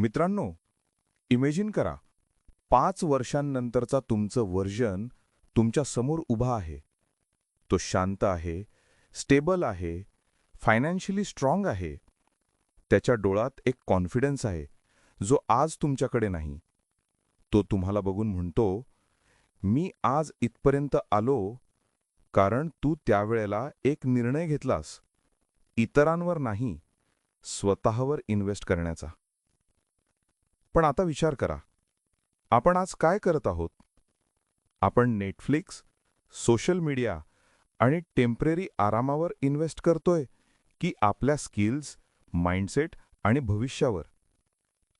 मित्रांनो इमेजिन करा पाच वर्षांनंतरचा तुमचं वर्जन तुमच्यासमोर उभा आहे. तो शांत आहे स्टेबल आहे फायनान्शियली स्ट्रॉंग आहे. त्याच्या डोळ्यात एक कॉन्फिडन्स आहे जो आज तुमच्याकडे नाही. तो तुम्हाला बघून म्हणतो मी आज इथपर्यंत आलो कारण तू त्यावेळेला एक निर्णय घेतलास. इतरांवर नाही स्वतःवर इन्व्हेस्ट करण्याचा. पण आता विचार करा. आपण आज काय करत आहोत? आपण नेटफ्लिक्स सोशल मीडिया आणि टेंपररी आरामावर इन्व्हेस्ट करतोय की आपल्या स्किल्स माइंडसेट आणि भविष्यावर?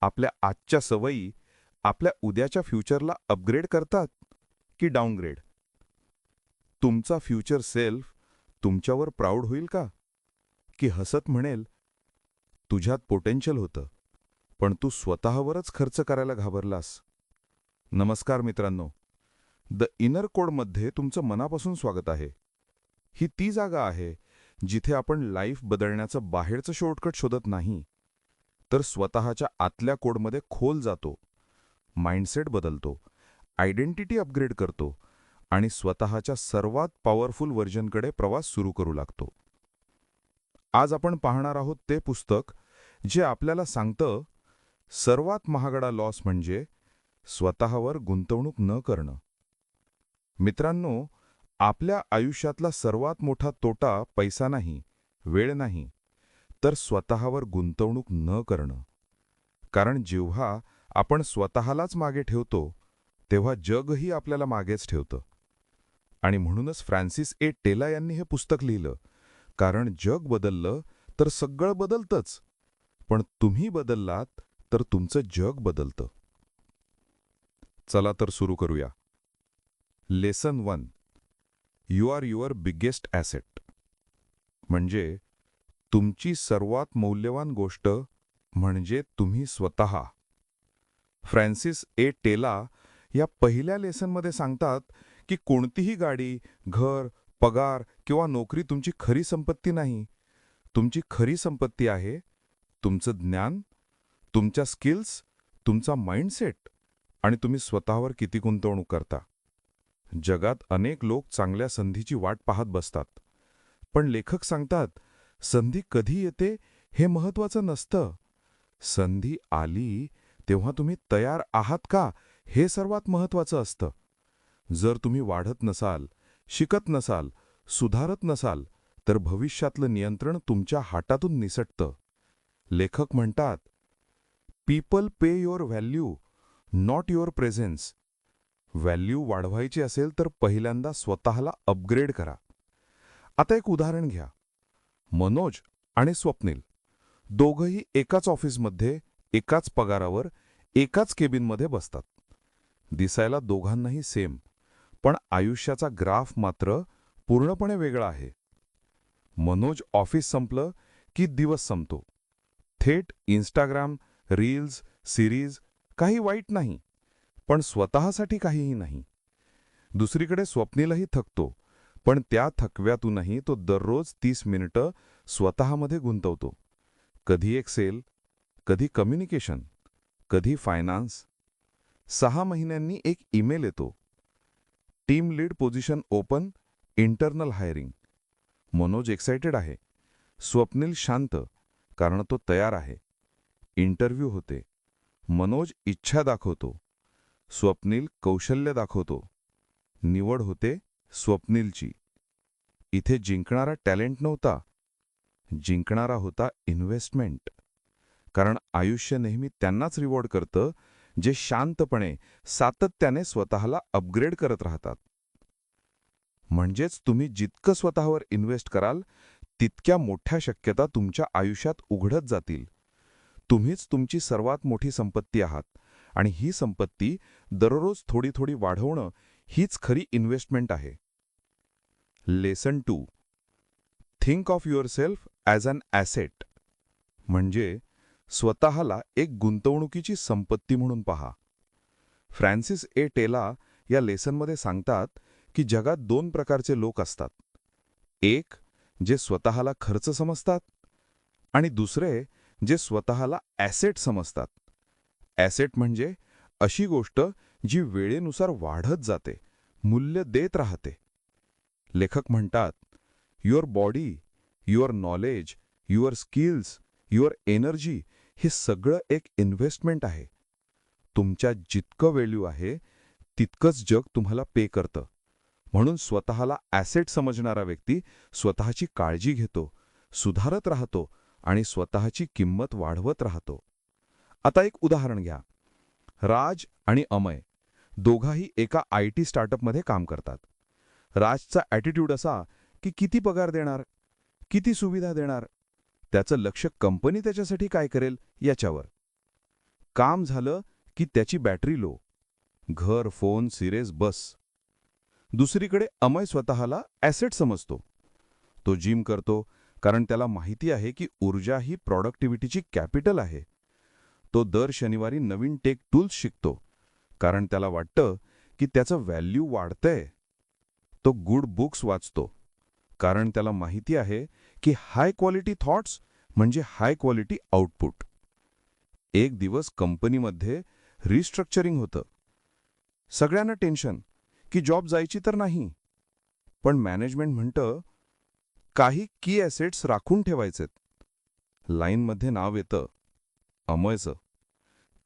आपल्या आजच्या सवयी आपल्या उद्याच्या फ्युचरला अपग्रेड करतात की डाऊनग्रेड तुमचा फ्युचर सेल्फ तुमच्यावर प्राऊड होईल का? की हसत म्हणेल तुझ्यात पोटेन्शियल होतं. पण तू स्वतःवरच खर्च करायला घाबरलास. नमस्कार मित्रांनो. द इनर कोडमध्ये तुमचं मनापासून स्वागत आहे. ही ती जागा आहे जिथे आपण लाईफ बदलण्याचं बाहेरचं शॉर्टकट शोधत नाही तर स्वतःच्या आतल्या कोडमध्ये खोल जातो माइंडसेट बदलतो आयडेंटिटी अपग्रेड करतो आणि स्वतःच्या सर्वात पॉवरफुल व्हर्जनकडे प्रवास सुरू करू लागतो. आज आपण पाहणार आहोत ते पुस्तक जे आपल्याला सांगतं सर्वात महागडा लॉस म्हणजे स्वतःवर गुंतवणूक न करणं. मित्रांनो आपल्या आयुष्यातला सर्वात मोठा तोटा पैसा नाही वेळ नाही तर स्वतःवर गुंतवणूक न करणं. कारण जेव्हा आपण स्वतःलाच मागे ठेवतो तेव्हा जगही आपल्याला मागेच ठेवतं. आणि म्हणूनच फ्रान्सिस ए. टेला यांनी हे पुस्तक लिहिलं कारण जग बदललं तर सगळं बदलतंच पण तुम्ही बदललात तर तुमचं जग बदलतं. चला तर सुरू करूया. Lesson one you are your biggest asset म्हणजे तुमची सर्वात मौल्यवान गोष्ट म्हणजे तुम्ही स्वतः. फ्रॅन्सिस ए टेला या पहिल्या लेसनमध्ये सांगतात की कोणतीही गाडी घर पगार किंवा नोकरी तुमची खरी संपत्ती नाही. तुमची खरी संपत्ती आहे तुमचं ज्ञान तुमच्या स्किल्स तुमचा माइंडसेट आणि तुम्ही स्वतःवर किती गुंतवणूक करता. जगात अनेक लोक चांगल्या संधीची वाट पाहत बसतात. पण लेखक सांगतात संधी कधी येते हे महत्वाचं नसतं. संधी आली तेव्हा तुम्ही तयार आहात का हे सर्वात महत्वाचं असतं. जर तुम्ही वाढत नसाल शिकत नसाल सुधारत नसाल तर भविष्यातलं नियंत्रण तुमच्या हातातून निसटतं. लेखक म्हणतात people pay your value not your presence value वाढवायची असेल तर पहिल्यांदा स्वतःला अपग्रेड करा. आता एक उदाहरण घ्या. मनोज आणि स्वप्नील. दोघंही एकाच ऑफिसमध्ये एकाच पगारावर एकाच केबिनमध्ये बसतात. दिसायला दोघांनाही सेम पण आयुष्याचा ग्राफ मात्र पूर्णपणे वेगळा आहे. मनोज ऑफिस संपलं की दिवस संपतो. थेट इंस्टाग्राम रील्स सिरीज काही वाईट नाही पण स्वतःसाठी काहीही नाही. दुसरीकडे स्वप्नीलाही थकतो पण त्या थकव्यातूनही तो दररोज तीस मिनिटं स्वतःमध्ये गुंतवतो. कधी एक सेल कधी कम्युनिकेशन कधी फायनान्स. सहा महिन्यांनी एक ईमेल येतो. Team lead position open internal hiring. Manoj excited आहे. स्वप्नील शांत कारण तो तयार आहे. इंटरव्ह्यू होते. मनोज इच्छा दाखवतो. स्वप्नील कौशल्य दाखवतो. निवड होते स्वप्नीलची. इथे जिंकणारा टॅलेंट नव्हता. जिंकणारा होता इन्व्हेस्टमेंट. कारण आयुष्य नेहमी त्यांनाच रिवॉर्ड करतं जे शांतपणे सातत्याने स्वतःला अपग्रेड करत राहतात. म्हणजेच तुम्ही जितकं स्वतःवर इन्व्हेस्ट कराल तितक्या मोठ्या शक्यता तुमच्या आयुष्यात उघडत जातील. तुम्हीच तुमची सर्वात मोठी संपत्ती आहात. आणि ही संपत्ती दररोज थोडी थोडी वाढवणं हीच खरी इन्व्हेस्टमेंट आहे. Lesson two. Think of yourself as an asset. म्हणजे स्वतःला एक गुंतवणुकीची संपत्ती म्हणून पहा. फ्रान्सिस ए टेला या लेसनमध्ये सांगतात की जगात दोन प्रकारचे लोक असतात. एक जे स्वतःला खर्च समजतात आणि दुसरे जे स्वतःला ॲसेट समजतात. ॲसेट म्हणजे अशी गोष्ट जी वेळेनुसार वाढत जाते मूल्य देत राहते. लेखक म्हणतात your body your knowledge your skills your energy हे सगळं एक इन्व्हेस्टमेंट आहे. तुमच्या जितकं व्हॅल्यू आहे तितकंच जग तुम्हाला पे करतं. म्हणून स्वतःला ॲसेट समजणारा व्यक्ती स्वतःची काळजी घेतो सुधारत राहतो आणि स्वतःची किंमत वाढवत राहतो. आता एक उदाहरण घ्या. राज आणि अमय दोघाही एका आय टी स्टार्टअपमध्ये काम करतात. राजचा ॲटिट्यूड असा की किती पगार देणार? किती सुविधा देणार? त्याचं लक्ष कंपनी त्याच्यासाठी काय करेल याच्यावर. काम झालं की त्याची बॅटरी लो. घर फोन सिरेस बस. दुसरीकडे अमय स्वतःला ॲसेट समजतो. तो जिम करतो कारण त्याला माहिती आहे की ऊर्जा ही प्रॉडक्टिव्हिटीची कॅपिटल आहे. तो दर शनिवारी नवीन टेक टूल्स शिकतो. कारण त्याला वाटतं की त्याचं व्हॅल्यू वाढतंय. तो गुड बुक्स वाचतो. कारण त्याला माहिती आहे की हाय क्वालिटी थॉट्स म्हणजे हाय क्वालिटी आउटपुट एक दिवस कंपनीमध्ये रिस्ट्रक्चरिंग होतं. सगळ्यांना टेन्शन की जॉब जायची तर नाही. पण मॅनेजमेंट म्हणतं काही की ॲसेट्स राखून ठेवायचेत. लाईनमध्ये नाव येतं अमयचं.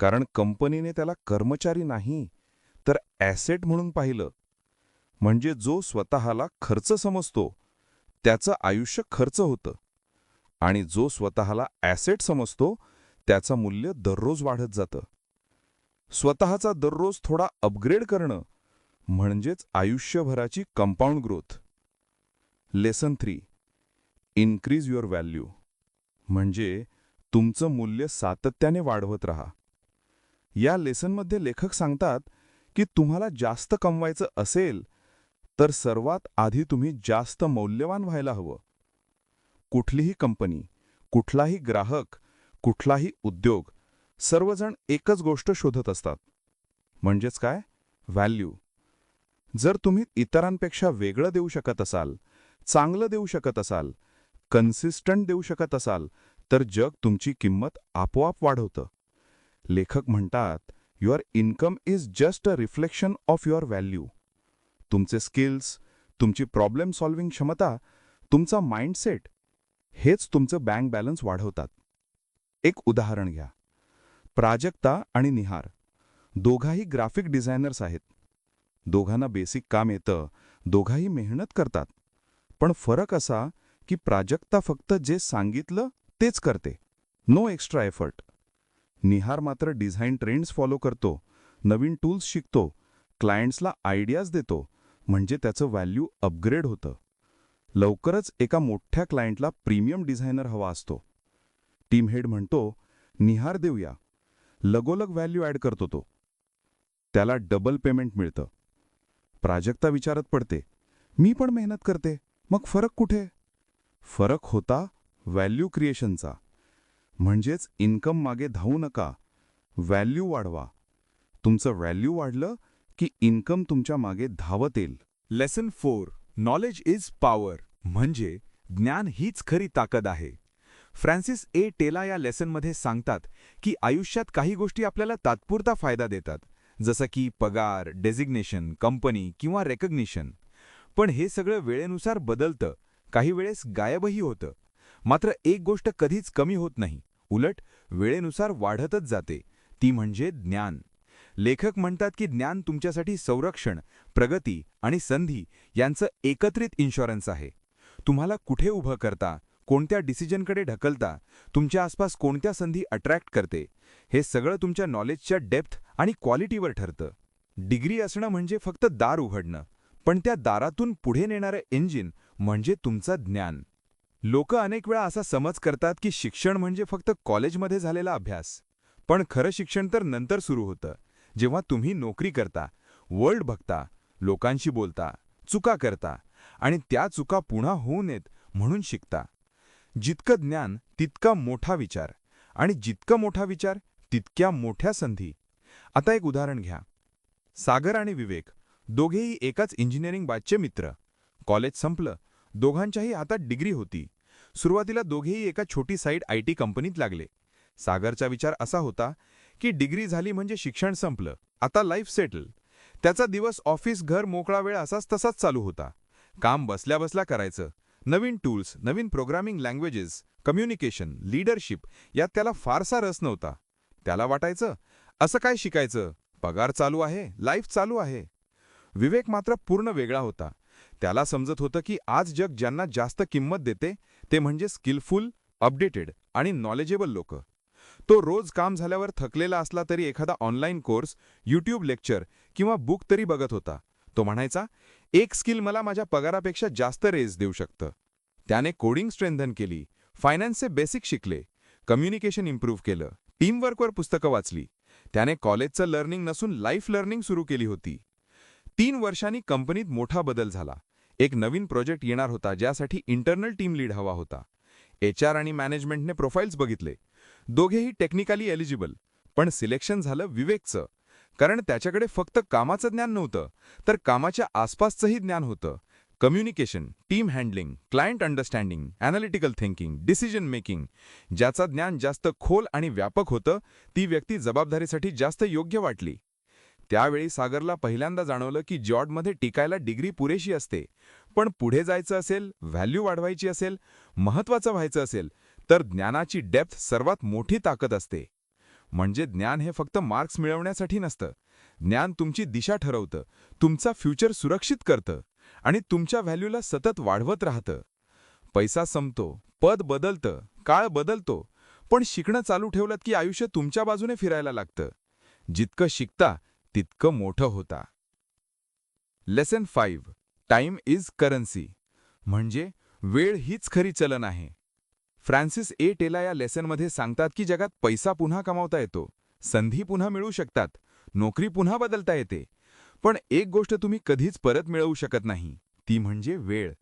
कारण कंपनीने त्याला कर्मचारी नाही तर ॲसेट म्हणून पाहिलं. म्हणजे जो स्वतःला खर्च समजतो त्याचं आयुष्य खर्च होतं. आणि जो स्वतःला ॲसेट समजतो त्याचं मूल्य दररोज वाढत जातं. स्वतःचा दररोज थोडा अपग्रेड करणं म्हणजेच आयुष्यभराची compound growth lesson three increase your value म्हणजे तुमचं मूल्य सातत्याने वाढवत राहा. या लेसनमध्ये लेखक सांगतात की तुम्हाला जास्त कमवायचं असेल तर सर्वात आधी तुम्ही जास्त मौल्यवान व्हायला हवं. कुठलीही कंपनी कुठलाही ग्राहक कुठलाही उद्योग सर्वजण एकच गोष्ट शोधत असतात. म्हणजेच काय? व्हॅल्यू जर तुम्ही इतरांपेक्षा वेगळं देऊ शकत असाल चांगलं देऊ शकत असाल कन्सिस्टंट देऊ शकत असाल तर जग तुमची किंमत आपोआप वाढवतं. लेखक म्हणतात your income is just a reflection of your value तुमचे स्किल्स तुमची प्रॉब्लेम सॉल्विंग क्षमता तुमचा माइंडसेट हेच तुमचं बँक बॅलन्स वाढवतात. एक उदाहरण घ्या. प्राजक्ता आणि निहार. दोघाही ग्राफिक डिझायनर्स आहेत. दोघांना बेसिक काम येतं दोघाही मेहनत करतात. पण फरक असा की प्राजक्ता फक्त जे सांगितलं तेच करते. नो एक्स्ट्रा एफर्ट निहार मात्र डिझाईन ट्रेंड्स फॉलो करतो. नवीन टूल्स शिकतो. क्लायंट्सला आयडियाज देतो. म्हणजे त्याचं व्हॅल्यू अपग्रेड होतं. लवकरच एका मोठ्या क्लायंटला प्रीमियम डिझायनर हवा असतो. टीम हेड म्हणतो निहार देऊया. लगोलग व्हॅल्यू ॲड करतो तो. त्याला डबल पेमेंट मिळतं. प्राजक्ता विचारत पडते मी पण मेहनत करते. मग फरक कुठे? फरक होता व्हॅल्यू क्रिएशनचा म्हणजेच इन्कम मागे धावू नका व्हॅल्यू वाढवा. तुमचं व्हॅल्यू वाढलं की इन्कम तुमच्या मागे धावत येईल lesson four knowledge is power म्हणजे ज्ञान हीच खरी ताकद आहे. फ्रान्सिस ए टेला या लेसनमध्ये सांगतात की आयुष्यात काही गोष्टी आपल्याला तात्पुरता फायदा देतात. जसं की पगार डेझिग्नेशन कंपनी किंवा रेकग्निशन पण हे सगळं वेळेनुसार बदलतं. काही वेळेस गायबही होतं. मात्र एक गोष्ट कधीच कमी होत नाही. उलट वेळेनुसार वाढतच जाते. ती म्हणजे ज्ञान. लेखक म्हणतात की ज्ञान तुमच्यासाठी संरक्षण प्रगती आणि संधी यांचं एकत्रित इन्शुरन्स आहे. तुम्हाला कुठे उभं करता कोणत्या डिसिजनकडे ढकलता तुमच्या आसपास कोणत्या संधी अट्रॅक्ट करते हे सगळं तुमच्या नॉलेजच्या डेप्थ आणि क्वालिटीवर ठरतं. डिग्री असणं म्हणजे फक्त दार उघडणं. पण त्या दारातून पुढे नेणारं इंजिन म्हणजे तुमचं ज्ञान. लोक अनेक वेळा असा समज करतात की शिक्षण म्हणजे फक्त कॉलेजमध्ये झालेला अभ्यास. पण खरं शिक्षण तर नंतर सुरू होतं. जेव्हा तुम्ही नोकरी करता वर्ल्ड बघता लोकांशी बोलता चुका करता आणि त्या चुका पुन्हा होऊ नयेत म्हणून शिकता. जितकं ज्ञान तितका मोठा विचार आणि जितका मोठा विचार तितक्या मोठ्या संधी. आता एक उदाहरण घ्या. सागर आणि विवेक दोघेही एकाच इंजिनिअरिंग बॅचचे मित्र. कॉलेज संपलं. दोघांच्याही हातात डिग्री होती. सुरुवातीला दोघेही एका छोटी साईड आय टी कंपनीत लागले. सागरचा विचार असा होता की डिग्री झाली म्हणजे शिक्षण संपलं. आता लाईफ सेटल. त्याचा दिवस ऑफिस घर मोकळा वेळ असाच तसाच चालू होता. काम बसल्या बसल्या करायचं. नवीन टूल्स नवीन प्रोग्रामिंग लँग्वेजेस कम्युनिकेशन लीडरशिप यात त्याला फारसा रस नव्हता. त्याला वाटायचं असं काय शिकायचं? पगार चालू आहे लाईफ चालू आहे. विवेक मात्र पूर्ण वेगळा होता. त्याला समजत होतं की आज जग ज्यांना जास्त किंमत देते ते म्हणजे स्किलफुल अपडेटेड आणि नॉलेजेबल लोक. तो रोज काम झाल्यावर थकलेला असला तरी एखादा ऑनलाईन कोर्स यूट्यूब लेक्चर किंवा बुक तरी बघत होता. तो म्हणायचा एक स्किल मला माझ्या पगारापेक्षा जास्त रेज देऊ शकतं. त्याने कोडिंग स्ट्रेंथन केली फायनान्सचे बेसिक शिकले कम्युनिकेशन इम्प्रूव्ह केलं टीमवर्कवर पुस्तकं वाचली. त्याने कॉलेजचं लर्निंग नसून लाईफ लर्निंग सुरू केली होती. तीन वर्षांनी कंपनीत मोठा बदल झाला. एक नवीन प्रोजेक्ट येणार होता ज्यासाठी इंटरनल टीम लीड हवा होता. एच आर आणि मॅनेजमेंटने प्रोफाईल्स बघितले. दोघेही टेक्निकली एलिजिबल पण सिलेक्शन झालं विवेकचं. कारण त्याच्याकडे फक्त कामाचं ज्ञान नव्हतं तर कामाच्या आसपासचंही ज्ञान होतं. Communication team handling client understanding analytical thinking decision making ज्याचं ज्ञान जास्त खोल आणि व्यापक होतं ती व्यक्ती जबाबदारीसाठी जास्त योग्य वाटली. त्यावेळी सागरला पहिल्यांदा जाणवलं की जॉडमध्ये टिकायला डिग्री पुरेशी असते. पण पुढे जायचं असेल व्हॅल्यू वाढवायची असेल महत्वाचं व्हायचं असेल तर ज्ञानाची डेप्थ सर्वात मोठी ताकद असते. म्हणजे ज्ञान हे फक्त मार्क्स मिळवण्यासाठी नसतं. ज्ञान तुमची दिशा ठरवतं तुमचा फ्युचर सुरक्षित करतं आणि तुमच्या व्हॅल्यूला सतत वाढवत राहतं. पैसा संपतो पद बदलतं काळ बदलतो पण शिकणं चालू ठेवलं की आयुष्य तुमच्या बाजूने फिरायला लागतं. जितकं शिकता तितकं मोठं होता. Lesson five time is currency म्हणजे वेळ हीच खरी चलन आहे. फ्रान्सिस ए टेला या लेसनमध्ये सांगतात की जगात पैसा पुन्हा कमावता येतो संधी पुन्हा मिळू शकतात नोकरी पुन्हा बदलता येते. पण एक गोष्ट तुम्ही कधीच परत मिळवू शकत नाही ती म्हणजे वेळ.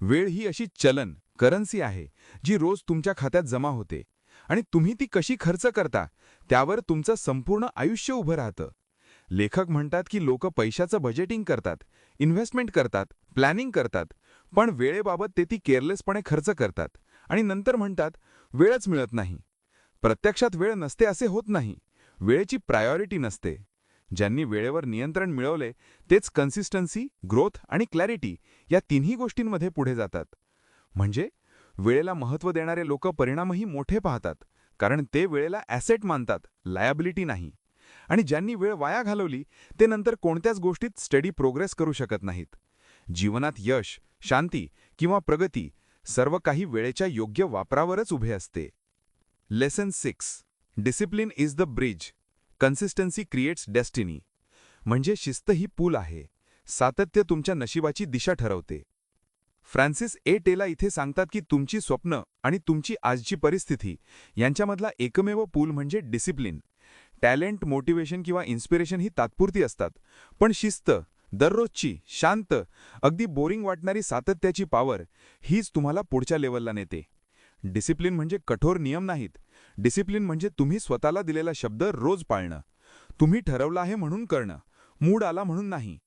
वेळ ही अशी चलन करन्सी आहे जी रोज तुमच्या खात्यात जमा होते. आणि तुम्ही ती कशी खर्च करता त्यावर तुमचं संपूर्ण आयुष्य उभं राहतं. लेखक म्हणतात की लोक पैशाचं बजेटिंग करतात इन्व्हेस्टमेंट करतात प्लॅनिंग करतात पण वेळेबाबत ते ती केअरलेसपणे खर्च करतात आणि नंतर म्हणतात वेळच मिळत नाही. प्रत्यक्षात वेळ नसते असे होत नाही. वेळेची प्रायोरिटी नसते. ज्यांनी वेळेवर नियंत्रण मिळवले तेच कन्सिस्टन्सी ग्रोथ आणि क्लॅरिटी या तिन्ही गोष्टींमध्ये पुढे जातात. म्हणजे वेळेला महत्त्व देणारे लोक परिणामही मोठे पाहतात कारण ते वेळेला ॲसेट मानतात लायबिलिटी नाही. आणि ज्यांनी वेळ वाया घालवली ते नंतर कोणत्याच गोष्टीत स्टडी प्रोग्रेस करू शकत नाहीत. जीवनात यश शांती किंवा प्रगती सर्व काही वेळेच्या योग्य वापरावरच उभे असते. Lesson six discipline is the bridge consistency creates destiny म्हणजे शिस्त ही पूल आहे. सातत्य तुमच्या नशिबाची दिशा ठरवते. Francis A. टेला इथे सांगतात की तुमची स्वप्न आणि तुमची आजची परिस्थिती यांच्यामधला एकमेव पूल म्हणजे डिसिप्लिन टॅलेंट मोटिवेशन किंवा इन्स्पिरेशन ही तात्पुरती असतात. पण शिस्त दररोजची शांत अगदी बोरिंग वाटणारी सातत्याची पॉवर हीच तुम्हाला पुढच्या लेवलला नेते. डिसिप्लिन म्हणजे कठोर नियम नाहीत. डिसिप्लिन म्हणजे तुम्ही स्वतःला दिलेला शब्द रोज पाळणं. तुम्ही ठरवलं आहे म्हणून करणं. मूड आला म्हणून नाही.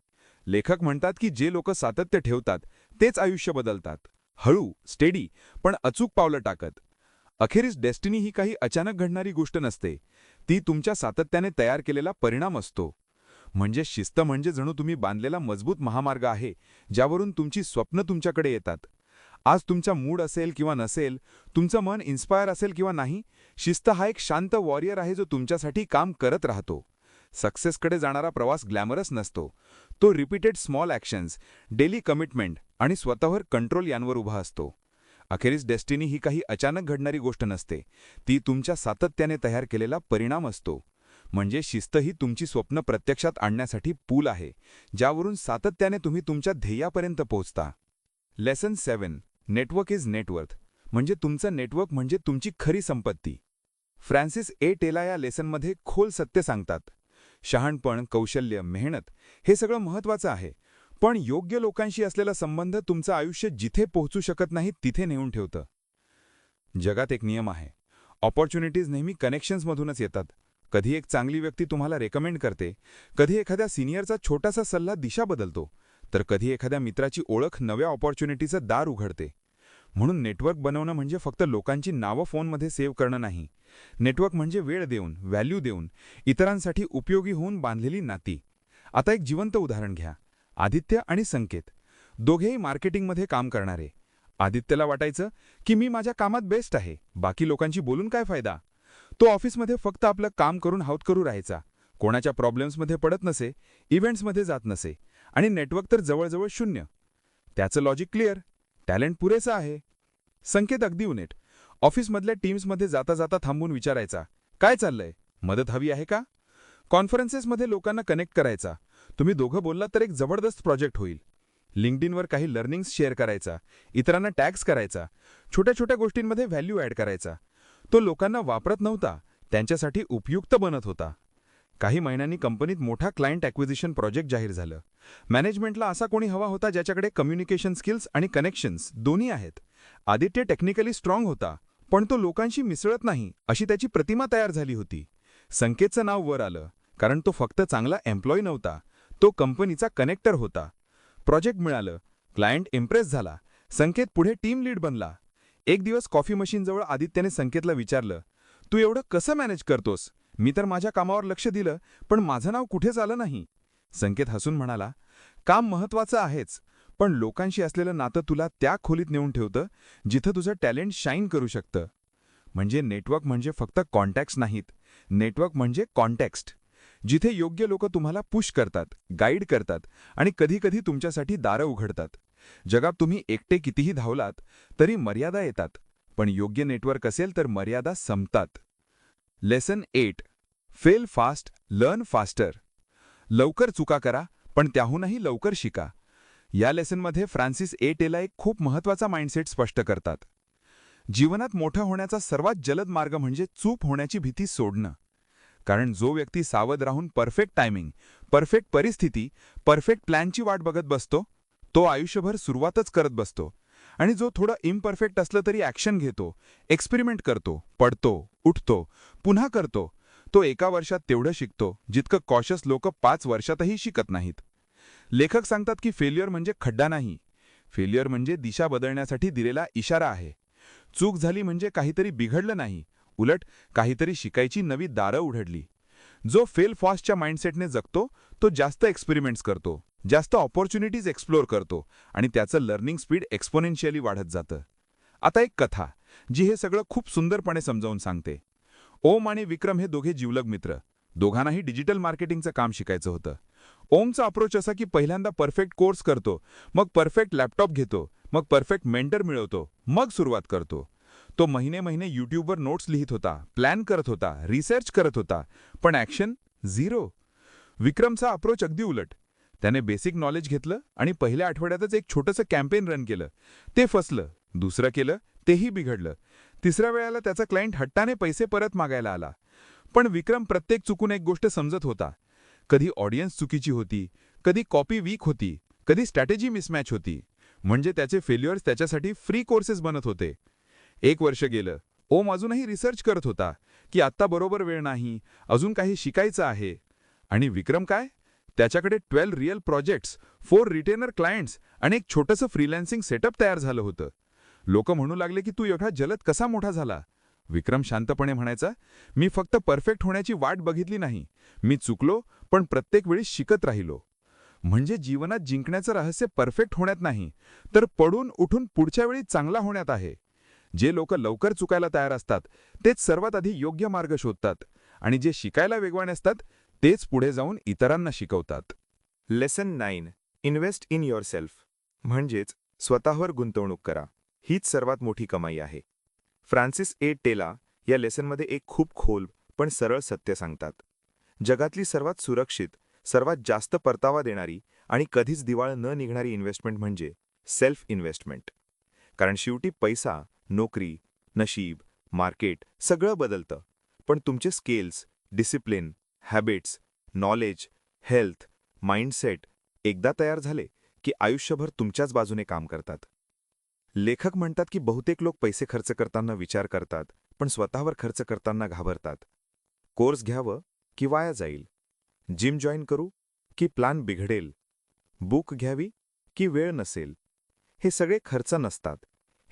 लेखक म्हणतात की जे लोक सातत्य ठेवतात तेच आयुष्य बदलतात. हळू स्टेडी पण अचूक पावलं टाकत. अखेरीस डेस्टिनी ही काही अचानक घडणारी गोष्ट नसते. ती तुमच्या सातत्याने तयार केलेला परिणाम असतो. म्हणजे शिस्त म्हणजे जणू तुम्ही बांधलेला मजबूत महामार्ग आहे ज्यावरून तुमची स्वप्न तुमच्याकडे येतात. आज तुमचा मूड असेल किंवा नसेल तुमचं मन इन्स्पायर असेल किंवा नाही शिस्त हा एक शांत वॉरियर आहे जो तुमच्यासाठी काम करत राहतो. सक्सेसकडे जाणारा प्रवास ग्लॅमरस नसतो. तो repeated small actions daily commitment आणि स्वतःवर कंट्रोल यांवर उभा असतो. अखेरीस डेस्टिनी ही काही अचानक घडणारी गोष्ट नसते. ती तुमच्या सातत्याने तयार केलेला परिणाम असतो. म्हणजे शिस्त ही तुमची स्वप्न प्रत्यक्षात आणण्यासाठी पूल आहे ज्यावरून सातत्याने तुम्ही तुमच्या ध्येयापर्यंत पोहोचता. Lesson seven network is net worth. म्हणजे तुमचं नेटवर्क म्हणजे तुमची खरी संपत्ती. Francis A. टेला या लेसनमध्ये खोल सत्य सांगतात. शहाणपण कौशल्य मेहनत हे सगळं महत्वाचं आहे पण योग्य लोकांशी असलेला संबंध तुमचं आयुष्य जिथे पोहोचू शकत नाही तिथे नेऊन ठेवतं. जगात एक नियम आहे. ऑपॉर्च्युनिटीज नेहमी कनेक्शन्समधूनच येतात. कधी एक चांगली व्यक्ती तुम्हाला रेकमेंड करते कधी एखाद्या सिनियरचा छोटासा सल्ला दिशा बदलतो तर कधी एखाद्या मित्राची ओळख नव्या ऑपॉर्च्युनिटीचं दार उघडते. म्हणून नेटवर्क बनवणं म्हणजे फक्त लोकांची नावं फोनमध्ये सेव्ह करणं नाही. नेटवर्क म्हणजे वेळ देऊन व्हॅल्यू देऊन इतरांसाठी उपयोगी होऊन बांधलेली नाती. आता एक जिवंत उदाहरण घ्या. आदित्य आणि संकेत. दोघेही मार्केटिंगमध्ये काम करणारे. आदित्यला वाटायचं की मी माझ्या कामात बेस्ट आहे. बाकी लोकांशी बोलून काय फायदा? तो ऑफिसमध्ये फक्त आपलं काम करून हाऊत करू राहायचा. कोणाच्या प्रॉब्लेम्समध्ये पडत नसे इव्हेंट्समध्ये जात नसे आणि नेटवर्क तर जवळजवळ शून्य. त्याचं लॉजिक क्लिअर. टॅलेंट पुरेसं आहे. संकेत अगदी उनेट. ऑफिसमधल्या टीम्समध्ये जाता जाता थांबून विचारायचा काय चाललंय? मदत हवी आहे का? कॉन्फरन्सेसमध्ये लोकांना कनेक्ट करायचा. तुम्ही दोघं बोललात तर एक जबरदस्त प्रोजेक्ट होईल. लिंकडिनवर काही लर्निंग्स शेअर करायचा इतरांना टॅक्स करायचा छोट्या छोट्या गोष्टींमध्ये व्हॅल्यू ॲड करायचा. तो लोकांना वापरत नव्हता त्यांच्यासाठी उपयुक्त बनत होता. काही महिन्यांनी कंपनीत मोठा क्लायंट ॲक्विजिशन प्रोजेक्ट जाहीर झालं. मॅनेजमेंटला असा कोणी हवा होता ज्याच्याकडे कम्युनिकेशन स्किल्स आणि कनेक्शन्स दोन्ही आहेत. आदित्य टेक्निकली स्ट्रॉंग होता पण तो लोकांशी मिसळत नाही अशी त्याची प्रतिमा तयार झाली होती. संकेतचं नाव वर आलं कारण तो फक्त चांगला एम्प्लॉई नव्हता तो कंपनीचा कनेक्टर होता. प्रोजेक्ट मिळालं. क्लायंट इम्प्रेस झाला. संकेत पुढे टीम लीड बनला. एक दिवस कॉफी मशीनजवळ आदित्यने संकेतला विचारलं तू एवढं कसं मॅनेज करतोस? मी तर माझ्या कामावर लक्ष दिलं पण माझं नाव कुठेच आलं नाही? संकेत हसून म्हणाला काम महत्वाचं आहेच पण लोकांशी असलेलं नातं तुला त्या खोलीत नेऊन ठेवतं जिथं तुझं टॅलेंट शाईन करू शकतं. म्हणजे नेटवर्क म्हणजे फक्त कॉन्टॅक्ट्स नाहीत. नेटवर्क म्हणजे कॉन्टॅक्स्ट. जिथे योग्य लोक तुम्हाला पुश करतात गाईड करतात आणि कधीकधी तुमच्यासाठी दारं उघडतात. जगात तुम्ही एकटे कितीही धावलात तरी मर्यादा येतात. पण योग्य नेटवर्क असेल तर मर्यादा संपतात. Lesson eight. Fail fast learn faster. लवकर चुका करा पण त्याहूनही लवकर शिका. या लेसनमध्ये फ्रान्सिस ए. टेला एक खूप महत्त्वाचा माइंडसेट स्पष्ट करतात. जीवनात मोठं होण्याचा सर्वात जलद मार्ग म्हणजे चूक होण्याची भीती सोडणं. कारण जो व्यक्ती सावध राहून परफेक्ट टायमिंग परफेक्ट परिस्थिती परफेक्ट प्लॅनची वाट बघत बसतो तो आयुष्यभर सुरुवातच करत बसतो. आणि जो थोडं इम्परफेक्ट असलं तरी ॲक्शन घेतो एक्सपेरिमेंट करतो पडतो उठतो पुन्हा करतो तो एका वर्षात तेवढं शिकतो जितकं कॉशस लोक पाच वर्षातही शिकत नाहीत. लेखक सांगतात की फेल्युअर म्हणजे खड्डा नाही. फेल्युअर म्हणजे दिशा बदलण्यासाठी दिलेला इशारा आहे. चूक झाली म्हणजे काहीतरी बिघडलं नाही. उलट काहीतरी शिकायची नवी दारं उघडली. जो फेल फास्टच्या माइंडसेटने जगतो तो जास्त एक्सपेरिमेंट्स करतो जास्त ऑपॉर्च्युनिटीज एक्सप्लोर करतो आणि त्याचं लर्निंग स्पीड एक्सपोनेन्शियली वाढत जातं. आता एक कथा जी हे सगळं खूप सुंदरपणे समजावून सांगते. ओम आणि विक्रम हे दोघे जीवलग मित्र. दोघांनाही डिजिटल मार्केटिंगचं काम शिकायचं होतं. ओमचा अप्रोच असा की पहिल्यांदा परफेक्ट कोर्स करतो मग परफेक्ट लॅपटॉप घेतो मग परफेक्ट मेंटर मिळवतो मग सुरुवात करतो. तो महिने महिने यूट्यूबवर नोट्स लिहित होता प्लॅन करत होता रिसर्च करत होता पण ॲक्शन झिरो विक्रमचा अप्रोच अगदी उलट. त्याने बेसिक नॉलेज घेतलं आणि पहिल्या आठवड्यातच एक छोटंसं कॅम्पेन रन केलं. ते फसलं. दुसरं केलं तेही बिघडलं. तिसऱ्या वेळेला त्याचा क्लायंट हट्टाने पैसे परत मागायला आला. पण विक्रम प्रत्येक चुकून एक गोष्ट समजत होता. कधी ऑडियन्स चुकीची होती कधी कॉपी वीक होती कधी स्ट्रॅटेजी मिसमॅच होती. म्हणजे त्याचे फेल्युअर्स त्याच्यासाठी फ्री कोर्सेस बनत होते. एक वर्ष गेलं. ओम अजूनही रिसर्च करत होता की आत्ता बरोबर वेळ नाही अजून काही शिकायचं आहे. आणि विक्रम काय? त्याच्याकडे twelve real projects four retainer clients आणि एक छोटंसं फ्रीलॅन्सिंग सेटअप तयार झालं होतं. लोक म्हणू लागले की तू एवढा जलद कसा मोठा झाला? विक्रम शांतपणे म्हणायचा मी फक्त परफेक्ट होण्याची वाट बघितली नाही. मी चुकलो पण प्रत्येक वेळी शिकत राहिलो. म्हणजे जीवनात जिंकण्याचं रहस्य परफेक्ट होण्यात नाही तर पडून उठून पुढच्या वेळी चांगला होण्यात आहे. जे लोक लवकर चुकायला तयार असतात तेच सर्वात आधी योग्य मार्ग शोधतात आणि जे शिकायला वेगवान असतात तेच पुढे जाऊन इतरांना शिकवतात. Lesson nine invest in yourself म्हणजेच स्वतःवर गुंतवणूक करा. हीच सर्वात मोठी कमाई आहे. Francis A. टेला या लेसनमध्ये एक खूप खोल पण सरळ सत्य सांगतात. जगातली सर्वात सुरक्षित सर्वात जास्त परतावा देणारी आणि कधीच दिवाळ न निघणारी इन्व्हेस्टमेंट म्हणजे सेल्फ इन्व्हेस्टमेंट कारण शेवटी पैसा नोकरी नशीब मार्केट सगळं बदलतं. पण तुमचे scales discipline habits knowledge health mindset एकदा तयार झाले की आयुष्यभर तुमच्याच बाजूने काम करतात. लेखक म्हणतात की बहुतेक लोक पैसे खर्च करताना विचार करतात पण स्वतःवर खर्च करताना घाबरतात. कोर्स घ्यावं की वाया जाईल? जिम जॉईन करू की प्लान बिघडेल? बुक घ्यावी की वेळ नसेल? हे सगळे खर्च नसतात.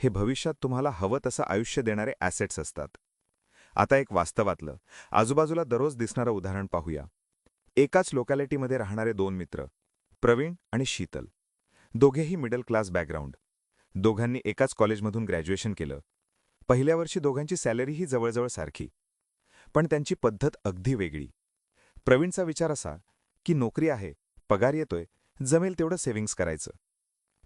हे भविष्यात तुम्हाला हवं तसं आयुष्य देणारे ॲसेट्स असतात. आता एक वास्तवातलं. आजूबाजूला दररोज दिसणारं उदाहरण पाहूया. एकाच लोकॅलिटीमध्ये राहणारे दोन मित्र प्रवीण आणि शीतल. दोघेही मिडल क्लास बॅकग्राऊंड दोघांनी एकाच कॉलेजमधून ग्रॅज्युएशन केलं. पहिल्या वर्षी दोघांची सॅलरीही जवळजवळ सारखी. पण त्यांची पद्धत अगदी वेगळी. प्रवीणचा विचार असा की नोकरी आहे पगार येतोय जमेल तेवढं सेव्हिंग्स करायचं.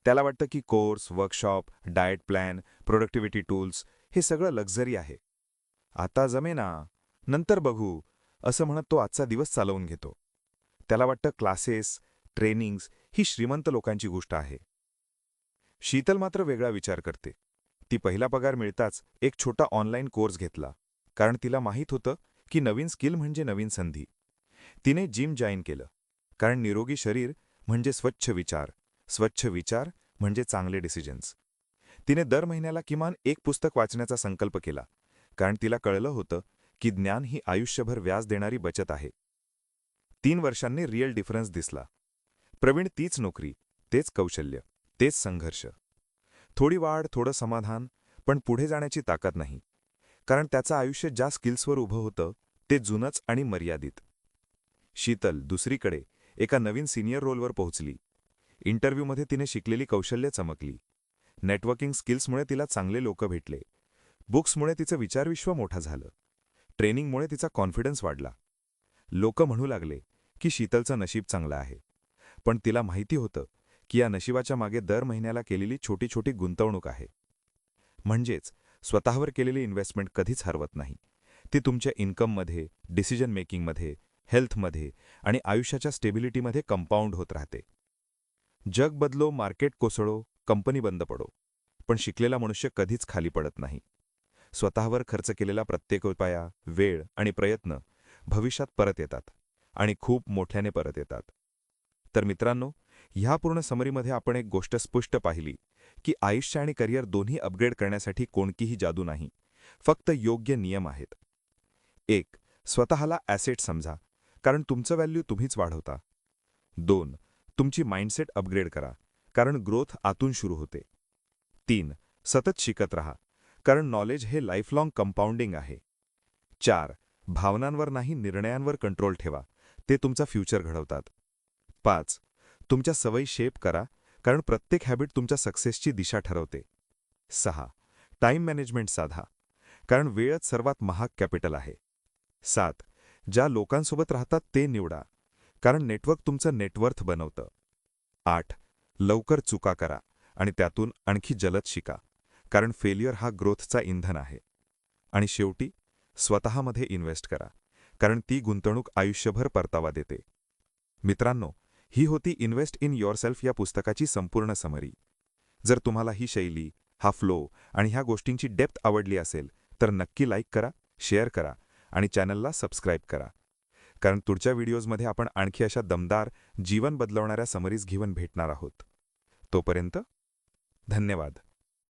त्याला वाटतं की course workshop diet plan productivity tools हे सगळं लक्झरी आहे. आता जमेना नंतर बघू असं म्हणत तो आजचा दिवस चालवून घेतो. त्याला वाटतं क्लासेस ट्रेनिंग्स ही श्रीमंत लोकांची गोष्ट आहे. शीतल मात्र वेगळा विचार करते. ती पहिला पगार मिळताच एक छोटा ऑनलाईन कोर्स घेतला कारण तिला माहीत होतं की नवीन स्किल म्हणजे नवीन संधी. तिने जिम जॉईन केलं कारण निरोगी शरीर म्हणजे स्वच्छ विचार. स्वच्छ विचार म्हणजे चांगले डिसिजन्स तिने दर महिन्याला किमान एक पुस्तक वाचण्याचा संकल्प केला कारण तिला कळलं होतं की ज्ञान ही आयुष्यभर व्याज देणारी बचत आहे. तीन वर्षांनी रिअल डिफरन्स दिसला. प्रवीण तीच नोकरी तेच कौशल्य तेच संघर्ष. थोडी वाढ थोडं समाधान पण पुढे जाण्याची ताकद नाही. कारण त्याचं आयुष्य ज्या स्किल्सवर उभं होतं ते जुनंच आणि मर्यादित. शीतल दुसरीकडे एका नवीन सिनियर रोलवर पोहोचली. इंटरव्ह्यूमध्ये तिने शिकलेली कौशल्य चमकली. नेटवर्किंग स्किल्समुळे तिला चांगले लोक भेटले. बुक्समुळे तिचं विचारविश्व मोठं झालं. ट्रेनिंगमुळे तिचा कॉन्फिडन्स वाढला. लोक म्हणू लागले की शीतलचं नशीब चांगलं आहे. पण तिला माहिती होतं की या नशिबाच्या मागे दर महिन्याला केलेली छोटी छोटी गुंतवणूक आहे. म्हणजेच स्वतःवर केलेली इन्व्हेस्टमेंट कधीच हरवत नाही. ती तुमच्या इन्कममध्ये डिसिजन मेकिंगमध्ये हेल्थमध्ये आणि आयुष्याच्या स्टेबिलिटीमध्ये कंपाऊंड होत राहते. जग बदलो मार्केट कोसळो कंपनी बंद पडो. पण शिकलेला मनुष्य कधीच खाली पडत नाही. स्वतःवर खर्च केलेला प्रत्येक उपाया वेळ आणि प्रयत्न भविष्यात परत येतात आणि खूप मोठ्याने परत येतात. तर मित्रांनो ह्या पूर्ण समरीमध्ये आपण एक गोष्ट स्पष्ट पाहिली की आयुष्य आणि करिअर दोन्ही अपग्रेड करण्यासाठी कोणतीही जादू नाही फक्त योग्य नियम आहेत. एक स्वतःला ॲसेट समजा कारण तुमचं व्हॅल्यू तुम्हीच वाढवता. दोन तुमची माइंडसेट अपग्रेड करा. कारण ग्रोथ आतून सुरू होते. तीन सतत शिकत राहा. कारण नॉलेज हे लाईफलाँग कंपाऊंडिंग आहे. चार भावनांवर नाही निर्णयांवर कंट्रोल ठेवा. ते तुमचा फ्युचर घडवतात. पाच तुमच्या सवयी शेप करा. कारण प्रत्येक हॅबिट तुमच्या सक्सेसची दिशा ठरवते. सहा टाईम मॅनेजमेंट साधा. कारण वेळच सर्वात महाग कॅपिटल आहे. सात ज्या लोकांसोबत राहतात ते निवडा. कारण नेटवर्क तुमचं नेटवर्थ बनवतं. आठ लवकर चुका करा आणि त्यातून आणखी जलद शिका कारण फेल्युअर हा ग्रोथचा इंधन आहे. आणि शेवटी स्वतःमध्ये इन्व्हेस्ट करा कारण ती गुंतवणूक आयुष्यभर परतावा देते. मित्रांनो ही होती इन्व्हेस्ट इन युअरसेल्फ या पुस्तकाची संपूर्ण समरी. जर तुम्हाला ही शैली हा फ्लो आणि ह्या गोष्टींची डेप्थ आवडली असेल तर नक्की लाईक करा शेअर करा आणि चॅनलला सबस्क्राईब करा. कारण पुढच्या व्हिडिओजमध्ये आपण आणखी अशा दमदार जीवन बदलवणाऱ्या समरीज घेऊन भेटणार आहोत. तोपर्यंत धन्यवाद.